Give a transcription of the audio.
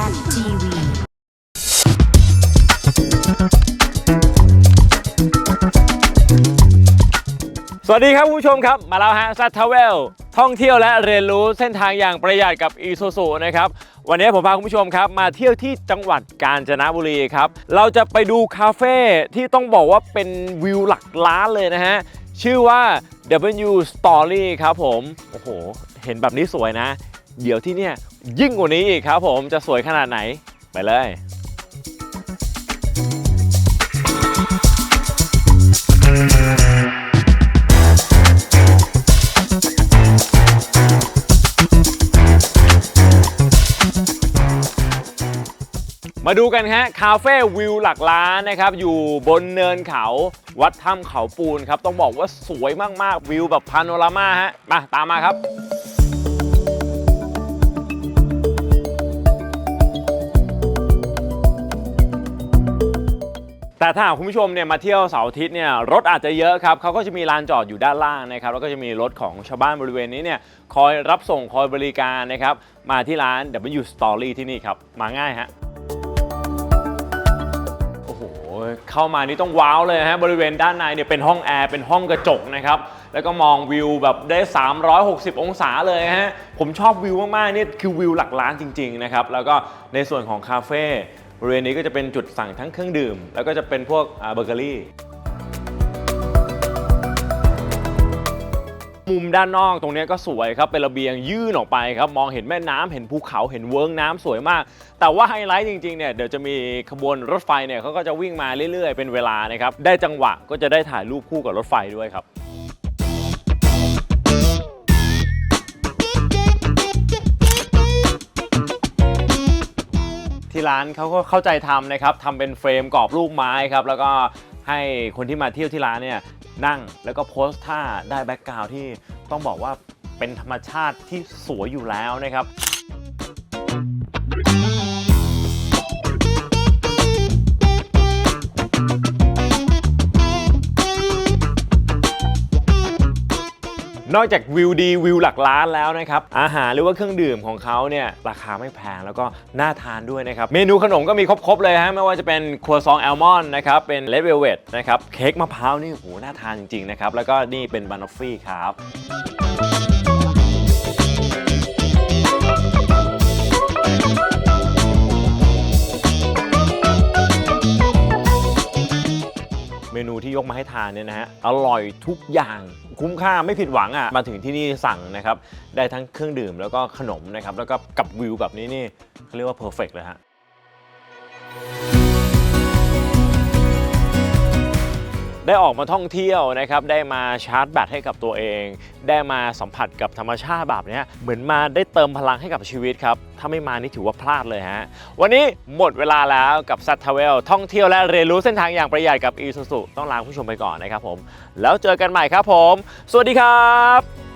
TV. สวัสดีครับคุณผู้ชมครับ มาแล้วฮะซัตทเวลท่องเที่ยวและเรียนรู้เส้นทางอย่างประหยัดกับอีซูซูนะครับ วันนี้ผมพาคุณผู้ชมครับ มาเที่ยวที่จังหวัดกาญจนบุรีครับ เราจะไปดูคาเฟ่ที่ต้องบอกว่าเป็นวิวหลักล้านเลยนะฮะ ชื่อว่า W Story ครับผม โอ้โห เห็นแบบนี้สวยนะ เดี๋ยวที่เนี่ยยิ่งกว่านี้อีกครับผมจะสวยขนาดไหนไปเลยมาดูกันฮะคาเฟ่วิวหลักล้านนะครับอยู่บนเนินเขาวัดถ้ำเขาปูนครับต้องบอกว่าสวยมาก ๆ วิวแบบพาโนรามาฮะมาตามมาครับ แต่ถ้าคุณผู้ชมเนี่ยมาเที่ยวเสาร์อาทิตย์เนี่ยรถอาจจะเยอะครับเขาก็จะมีลานจอดอยู่ด้านล่างนะครับแล้วก็จะมีรถของชาวบ้านบริเวณนี้เนี่ยคอยรับส่งคอยบริการนะครับมาที่ร้าน W Story ที่นี่ครับมาง่ายฮะโอ้โหเข้ามานี่ต้องว้าวเลยฮะบริเวณด้านในเนี่ยเป็นห้องแอร์เป็นห้องกระจกนะครับแล้วก็มองวิวแบบได้ 360 องศาเลยฮะผมชอบวิวมากๆนี่คือวิวหลักล้านจริงๆนะครับแล้วก็ในส่วนของคาเฟ่ บริเวณนี้ก็จะเป็นจุดสั่งทั้งเครื่องดื่ม แล้วก็จะเป็นพวกเบเกอรี่มุมด้านนอกตรงนี้ก็สวยครับเป็นระเบียงยื่นออกไปครับมองเห็นแม่น้ำเห็นภูเขาเห็นเวิ้งน้ำสวยมาก แต่ว่าไฮไลท์จริงๆเนี่ยเดี๋ยวจะมีขบวนรถไฟเนี่ยเขาก็จะวิ่งมาเรื่อยๆ เป็นเวลานะครับได้จังหวะก็จะได้ถ่ายรูปคู่กับรถไฟด้วยครับ ที่ร้านเขาก็เข้าใจทำนะครับทำเป็นเฟรมกรอบรูปไม้ครับแล้วก็ให้คนที่มาเที่ยวที่ร้านเนี่ยนั่งแล้วก็โพสท่าได้แบ็กกราวที่ต้องบอกว่าเป็นธรรมชาติที่สวยอยู่แล้วนะครับ นอกจากวิวดีวิวหลักล้านแล้วนะครับอาหารหรือว่าเครื่องดื่มของเขาเนี่ยราคาไม่แพงแล้วก็น่าทานด้วยนะครับเมนูขนมก็มีครบๆเลยฮะไม่ว่าจะเป็นครัวซองแอลมอนด์นะครับเป็นเลดเวลเวตนะครับเค้กมะพร้าวนี่โหน่าทานจริงๆนะครับแล้วก็นี่เป็นบานอฟฟี่ครับ ที่ยกมาให้ทานเนี่ยนะฮะอร่อยทุกอย่างคุ้มค่าไม่ผิดหวังอะมาถึงที่นี่สั่งนะครับ ได้ทั้งเครื่องดื่มแล้วก็ขนมนะครับ แล้วก็กับวิวแบบนี้นี่เขาเรียกว่าเพอร์เฟกเลยฮะ ได้ออกมาท่องเที่ยวนะครับได้มาชาร์จแบตให้กับตัวเอง ได้มาสัมผัสกับธรรมชาติแบบนี้เหมือนมาได้เติมพลังให้กับชีวิตครับ ถ้าไม่มานี่ถือว่าพลาดเลยฮะ วันนี้หมดเวลาแล้วกับซัตทเวลท่องเที่ยวและเรียนรู้เส้นทางอย่างประหยัดกับอีซูซุต้องลาผู้ชมไปก่อนนะครับผม แล้วเจอกันใหม่ครับผม สวัสดีครับ